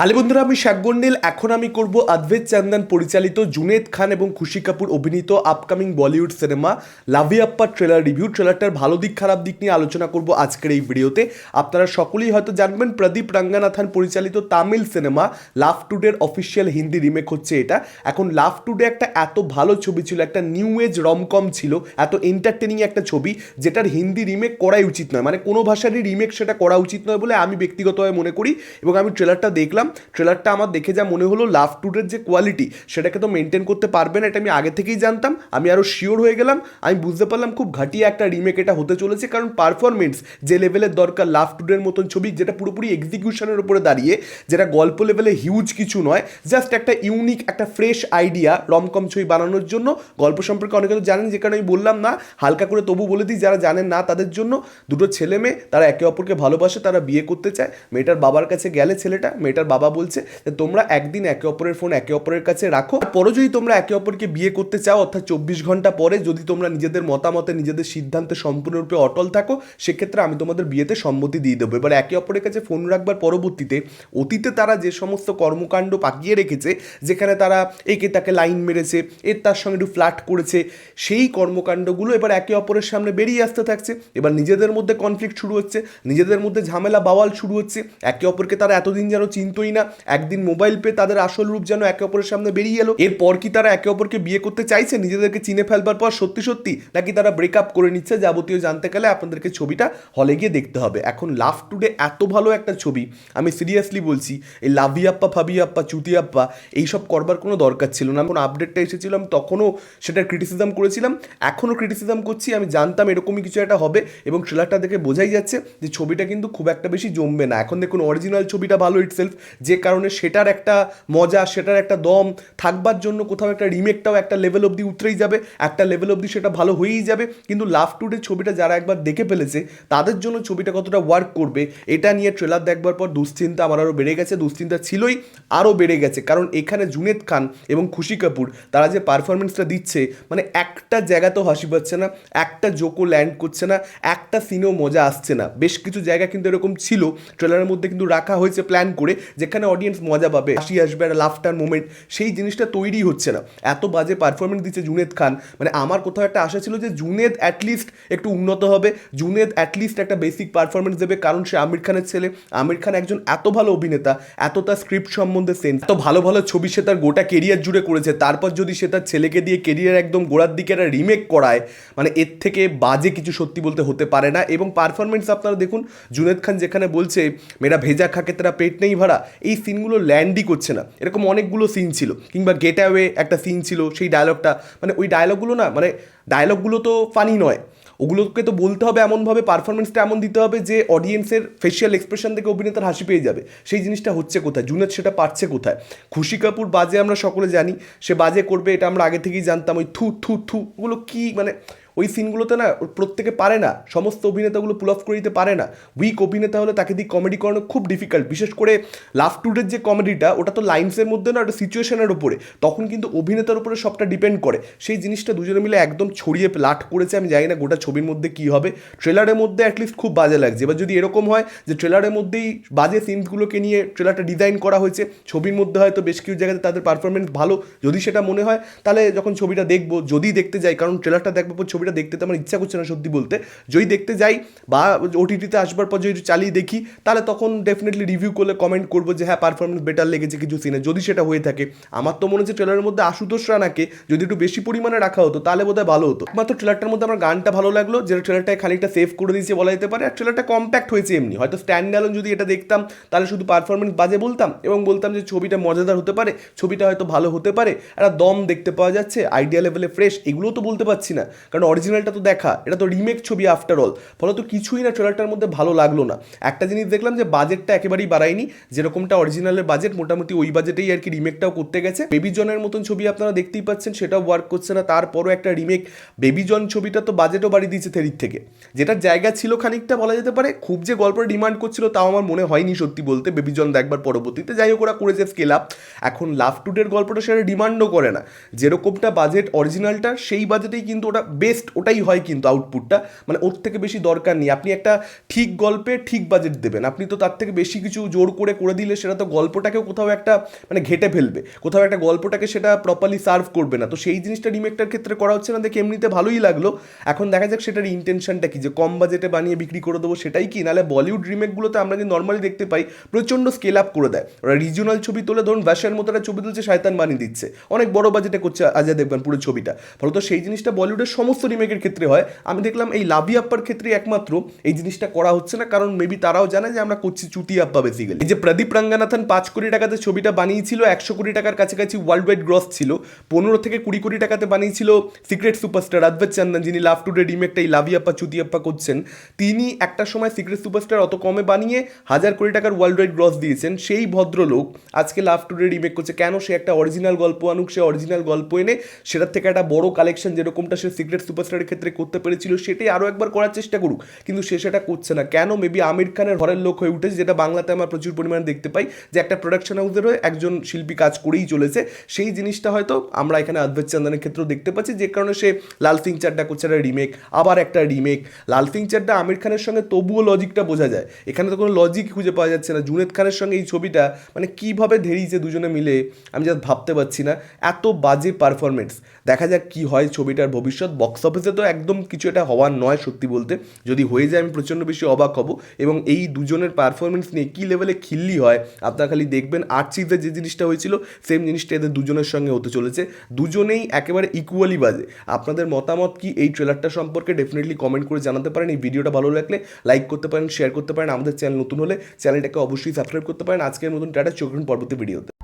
হালি বন্ধুরা আমি শাকগন্ডিল, এখন আমি করব অদ্বৈত চন্দন পরিচালিত জুনেদ খান এবং খুশি কাপুর অভিনীত আপকামিং বলিউড সিনেমা লাভি আপ্পা ট্রেলার রিভিউ ট্রেলারটার ভালো দিক, খারাপ দিক নিয়ে আলোচনা করব আজকের এই ভিডিওতে। আপনারা সকলেই হয়তো জানবেন, প্রদীপ রঙ্গানাথন পরিচালিত তামিল সিনেমা লাভ টুডের অফিসিয়াল হিন্দি রিমেক হচ্ছে এটা। এখন লাভ টুডে একটা এত ভালো ছবি ছিল, একটা নিউ এজ রমকম ছিল, এত এন্টারটেনিং একটা ছবি, যেটার হিন্দি রিমেক করাই উচিত নয়। মানে কোনো ভাষারই রিমেক সেটা করা উচিত নয় বলে আমি ব্যক্তিগতভাবে মনে করি এবং আমি ট্রেলারটা দেখলাম। ট্রেলারটা আমার দেখে যা মনে হলো লাভ টুডের যে কোয়ালিটি সেটাকে তো মেনটেন করতে পারবে না, এটা আমি আগে থেকেই জানতাম। আমি আরও শিওর হয়ে গেলাম। আমি বুঝতে পারলাম খুব ঘাটিয়া একটা রিমেক এটা হতে চলেছে, কারণ পারফরমেন্স যে লেভেলের দরকার লাভ টুডের মতন ছবি, যেটা পুরোপুরি এক্সিকিউশনের উপরে দাঁড়িয়ে, যেটা গল্প লেভেলে হিউজ কিছু নয় জাস্ট একটা ইউনিক একটা ফ্রেশ আইডিয়া রমকম ছবি বানানোর জন্য। গল্প সম্পর্কে অনেকে তো জানেন, যে কারণে আমি বললাম না, হালকা করে তবু বলে দিই, যারা জানেন না তাদের জন্য। দুটো ছেলে মেয়ে, তারা একে অপরকে ভালোবাসে, তারা বিয়ে করতে চায়। মেয়েটার বাবার কাছে গেলে ছেলেটা, মেয়েটার বাবা বলছে যে তোমরা একদিন একে অপরের ফোন একে অপরের কাছে রাখো। পরে যদি তোমরা একে অপরকে বিয়ে করতে চাও, অর্থাৎ চব্বিশ ঘণ্টা পরে যদি তোমরা নিজেদের মতামতে, নিজেদের সিদ্ধান্তে সম্পূর্ণরূপে অটল থাকো, সেক্ষেত্রে আমি তোমাদের বিয়েতে সম্মতি দিয়ে দেবো। এবার একে অপরের কাছে ফোন রাখবার পরবর্তীতে অতীতে তারা যে সমস্ত কর্মকাণ্ড পাকিয়ে রেখেছে, যেখানে তারা একে তাকে লাইন মেরেছে, এর তার সঙ্গে একটু ফ্ল্যাট করেছে, সেই কর্মকাণ্ডগুলো এবার একে অপরের সামনে বেরিয়ে আসতে থাকছে। এবার নিজেদের মধ্যে কনফ্লিক্ট শুরু হচ্ছে, নিজেদের মধ্যে ঝামেলা, বাওয়াল শুরু হচ্ছে। একে অপরকে তারা এতদিন যেন চিনতই না। একদিন মোবাইল পেয়ে তাদের আসল রূপ যেন একে অপরের সামনে বেরিয়ে এলো। এরপর কি তারা একে অপরকে বিয়ে করতে চাইছে? নিজেদেরকে চিনে ফেলবার পর সত্যি সত্যি নাকি তারা ব্রেকআপ করে নিচ্ছে? যাবতীয় জানতে গেলে আপনাদেরকে ছবিটা হলে গিয়ে দেখতে হবে। এখন লাভ টুডে এত ভালো একটা ছবি, আমি সিরিয়াসলি বলছি, এই লাভিয়াপ্পা ফাবিয়াপ্পা চুতিয়াপ্পা এইসব করবার কোনো দরকার ছিল না। কোনো আপডেটটা এসেছিল, আমি তখনও সেটার ক্রিটিসিজম করেছিলাম। এখনও ক্রিটিসিজম করছি, আমি জানতাম এরকমই কিছু একটা হবে এবং ট্রেলারটা দেখে বোঝাই যাচ্ছে যে ছবিটা কিন্তু খুব একটা বেশি জমবে না। এখন দেখুন অরিজিনাল ছবিটা ভালো ইটসেলফ যে কারণে সেটার একটা মজা, সেটার একটা দম, থাকবার জন্য কোথাও একটা রিমেকটাও একটা লেভেল অবধি উতরেই যাবে, একটা লেভেল অবধি সেটা ভালো হয়েই যাবে। কিন্তু লাভ টুডে ছবিটা যারা একবার দেখে ফেলেছে, তাদের জন্য ছবিটা কতটা ওয়ার্ক করবে, এটা নিয়ে ট্রেলার দেখবার পর দুশ্চিন্তা আমার আরও বেড়ে গেছে, দুশ্চিন্তা ছিলই আরও বেড়ে গেছে। কারণ এখানে জুনেদ খান এবং খুশি কাপুর, তারা যে পারফরমেন্সটা দিচ্ছে মানে একটা জায়গাতেও হাসি পাচ্ছে না, একটা জোকও ল্যান্ড করছে না, একটা সিনেও মজা আসছে না। বেশ কিছু জায়গা কিন্তু এরকম ছিল ট্রেলারের মধ্যে কিন্তু রাখা হয়েছে প্ল্যান করে যেখানে অডিয়েন্স মজা পাবে, হাসি আসবে একটা লাফটার মোমেন্ট সেই জিনিসটা তৈরি হচ্ছে না। এত বাজে পারফরমেন্স দিচ্ছে জুনেদ খান। মানে আমার কোথাও একটা আশা ছিল যে জুনেদ অ্যাটলিস্ট একটু উন্নত হবে। জুনেদ অ্যাটলিস্ট একটা বেসিক পারফরমেন্স দেবে, কারণ সে আমির খানের ছেলে। আমির খান একজন এত ভালো অভিনেতা, এত তার স্ক্রিপ্ট সম্বন্ধে সেন্স এত ভালো ভালো ছবি সে তার গোটা কেরিয়ার জুড়ে করেছে। তারপর যদি সে তার ছেলেকে দিয়ে কেরিয়ার একদম গোড়ার দিকে একটা রিমেক করায় মানে এর থেকে বাজে কিছু সত্যি বলতে হতে পারে না। এবং পারফরমেন্স আপনারা দেখুন, জুনেদ খান যেখানে বলছে, মেয়েরা ভেজা খাকে, তারা পেট নেই ভাড়া। এই সিনগুলো ল্যান্ডই করছে না। এরকম অনেকগুলো সিন ছিল। কিংবা গেট অ্যাওয়ে একটা সিন ছিল, সেই ডায়লগটা মানে ওই ডায়লগগুলো না মানে ডায়লগগুলো তো ফানি নয়। ওগুলোকে তো বলতে হবে এমনভাবে পারফরমেন্সটা এমন দিতে হবে যে অডিয়েন্সের ফেশিয়াল এক্সপ্রেশন থেকে অভিনেতার হাসি পেয়ে যাবে। সেই জিনিসটা হচ্ছে কোথায়? জুনেদ সেটা পারছে কোথায়? খুশি কাপুর বাজে আমরা সকলে জানি। সে বাজে করবে, এটা আমরা আগে থেকেই জানতাম। ওই থু থু থু, ওগুলো কী মানে ওই সিনগুলোতে না প্রত্যেকে পারে না, সমস্ত অভিনেতাগুলো পুল অফ করে দিতে পারে না। উইক অভিনেতা হলে তাকে দিয়ে কমেডি করানো খুব ডিফিকাল্ট বিশেষ করে লাভ টুডের যে কমেডিটা ওটা তো লাইন্সের মধ্যে না, ওটা সিচুয়েশনের ওপরে তখন কিন্তু অভিনেতার উপরে সবটা ডিপেন্ড করে। সেই জিনিসটা দুজনে মিলে একদম ছড়িয়ে লাট করেছে, আমি জানি না গোটা ছবির মধ্যে কী হবে। ট্রেলারের মধ্যে অ্যাটলিস্ট খুব বাজে লাগছে। এবার যদি এরকম হয় যে ট্রেলারের মধ্যেই বাজে সিনগুলোকে নিয়ে ট্রেলারটা ডিজাইন করা হয়েছে, ছবির মধ্যে হয়তো বেশ কিছু জায়গাতে তাদের পারফরমেন্স ভালো। যদি সেটা মনে হয়, তাহলে যখন ছবিটা দেখব, যদি দেখতে যাই, কারণ ট্রেলারটা দেখবার পর ছবিটা দেখতে তো আমার ইচ্ছা করছে না সত্যি বলতে। যদি দেখতে যাই বা ওটিটিতে আসবার পর যদি চালিয়ে দেখি, তাহলে তখন ডেফিনেটলি রিভিউ করলে কমেন্ট করব যে হ্যাঁ পারফরমেন্স বেটার লেগেছে কিছু সিনে যদি সেটা হয়ে থাকে, আমার তো মনে হচ্ছে ট্রেলারের মধ্যে আশুতোষ রানাকে যদি একটু বেশি পরিমাণে রাখা হতো, তাহলে বোধহয় ভালো হতো। মাত্র ট্রেলারটার মধ্যে আমার গানটা ভালো লাগল যেটা ট্রেলারটায় খানিকটা সেভ করে দিয়েছে বলা যেতে পারে, আর ট্রেলারটা কম্প্যাক্ট হয়েছে এমনি। হয়তো স্ট্যান্ড অ্যালোন যদি এটা দেখতাম, তাহলে শুধু পারফরমেন্স বাজে বলতাম এবং বলতাম যে, ছবিটা মজাদার হতে পারে, ছবিটা হয়তো ভালো হতে পারে। একটা দম দেখতে পাওয়া যাচ্ছে আইডিয়া লেভেলে ফ্রেশ এগুলোও তো বলতে পারছি না। কারণ অরিজিনালটা তো দেখা, এটা তো রিমেক ছবি আফটার অল ফলে তো কিছুই না ট্রেলারটার মধ্যে ভালো লাগল না। একটা জিনিস দেখলাম যে বাজেটটা একেবারেই বাড়ায়নি, যেরকমটা অরিজিনালের বাজেট মোটামুটি ওই বাজেটেই আর কি রিমেকটাও করতে গেছে। বেবি জনের মতন ছবি আপনারা দেখতেই পাচ্ছেন, সেটাও ওয়ার্ক করছে না। তারপরও একটা রিমেক বেবি জন ছবিটা তো বাজেটও বাড়িয়ে দিয়েছে থেরির থেকে। যেটার জায়গা ছিল খানিকটা বলা যেতে পারে, খুব যে গল্পের ডিমান্ড করছিল, তাও আমার মনে হয়নি সত্যি বলতে। বেবি জন দেখবার পরবর্তীতে যাই হোক, ওরা করেছে স্কেল আপ এখন লাভ টুডের গল্পটা সেটা ডিমান্ডও করে না। যেরকমটা বাজেট অরিজিনালটা সেই বাজেটেই কিন্তু ওটা বেস্ট ওটাই হয় কিন্তু আউটপুটটা মানে ওর থেকে বেশি দরকার নেই। আপনি একটা ঠিক গল্পে ঠিক বাজেট দেবেন। আপনি তো তার থেকে বেশি কিছু জোর করে করে দিলে সেটা তো গল্পটাকেও কোথাও একটা মানে ঘেটে ফেলবে। কোথাও একটা গল্পটাকে সেটা প্রপারলি সার্ভ করবে না। তো সেই জিনিসটা রিমেকটার ক্ষেত্রে করা হচ্ছে না দেখে এমনিতে ভালোই লাগল। এখন দেখা যাক সেটার ইন্টেনশনটা কি, যে কম বাজেটে বানিয়ে বিক্রি করে দেবো সেটাই কি? নাহলে বলিউড রিমেকগুলোতে আমরা যে নর্মালি দেখতে পাই, প্রচণ্ড স্কেল আপ করে দেয়। ওরা রিজিওনাল ছবি তোলে, ধরুন ভাষার মতো একটা ছবি তুলছে, শয়তান বানিয়ে দিচ্ছে। অনেক বড় বাজেটে করছে আজয় দেখবেন পুরো ছবিটা। ফলত সেই জিনিসটা বলিউডের সমস্ত রিমেকের ক্ষেত্রে হয়। আমি দেখলাম এই লাভি আপ্পার ক্ষেত্রে একমাত্র এই জিনিসটা করা হচ্ছে না, কারণ মেবি তারাও জানে যে আমরা করছি চুতি আপ্পা বেসিক্যালি এই যে প্রদীপ রাঙ্গানাথন পাঁচ কোটি টাকাতে ছবিটা বানিয়েছিল, একশো কোটি টাকার কাছাকাছি ওয়ার্ল্ড ওয়াইড গ্রস ছিল। পনেরো থেকে কুড়ি কোটি টাকাতে বানিয়েছিল সিক্রেট সুপারস্টার অদ্ভৈত চন্দন, যিনি লাভ টুডে রিমেকটা এই লাভি আপ্পা, চুতি আপ্পা করছেন। তিনি একটা সময় সিক্রেট সুপারস্টার অত কমে বানিয়ে হাজার কোটি টাকার ওয়ার্ল্ড ওয়াইড গ্রস দিয়েছেন। সেই ভদ্রলোক আজকে লাভ টুডে রিমেক করছে, কেন সে একটা অরিজিনাল গল্প আনুক, সে অরিজিনাল গল্প এনে সেটার থেকে একটা বড় কালেকশন যেরকমটা সে সিক্রেট সুপারস্টারের ক্ষেত্রে করতে পেরেছিল, সেটাই আরও একবার করার চেষ্টা করুক। কিন্তু সে সেটা করছে না। কেন? মেবি আমির খানের ঘরের লোক হয়ে উঠেছে, যেটা বাংলাতে আমরা প্রচুর পরিমাণে দেখতে পাই যে একটা প্রোডাকশন হাউসের হয়ে একজন শিল্পী কাজ করেই চলেছে। সেই জিনিসটা হয়তো আমরা এখানে অদ্ভৈত চন্দনের ক্ষেত্রেও দেখতে পাচ্ছি, যে কারণে সে লাল সিং চাড্ডা করছে একটা রিমেক আবার একটা রিমেক লাল সিং চাড্ডা আমির খানের সঙ্গে তবুও লজিকটা বোঝা যায়। এখানে তো কোনো লজিক খুঁজে পাওয়া যাচ্ছে না। জুনেদ খানের সঙ্গে এই ছবিটা মানে কীভাবে ধেরিয়েছে দুজনে মিলে আমি জাস্ট ভাবতে পারছি না। এত বাজে পারফরমেন্স দেখা যাক কি হয় ছবিটার ভবিষ্যৎ। বক্স অফিসে তো একদম কিছু এটা হওয়ার নয় সত্যি বলতে। যদি হয়ে যায় আমি প্রচণ্ড বেশি অবাক হব। এবং এই দুজনের পারফরমেন্স নিয়ে কী লেভেলে খিল্লি হয়, আপনারা খালি দেখবেন। আর্চিতে যে জিনিসটা হয়েছিল সেম জিনিসটা এদের দুজনের সঙ্গে হতে চলেছে। দুজনেই একেবারে ইকুয়ালি বাজে। আপনাদের মতামত কি? এই ট্রেলারটা সম্পর্কে ডেফিনেটলি কমেন্ট করে জানাতে পারেন। এই ভিডিওটা ভালো লাগলে লাইক করতে পারেন শেয়ার করতে পারেন। আমাদের চ্যানেল নতুন হলে চ্যানেলটাকে অবশ্যই সাবস্ক্রাইব করতে পারেন। আজকের নতুন টাটা, চোখ পরবর্তী ভিডিওতে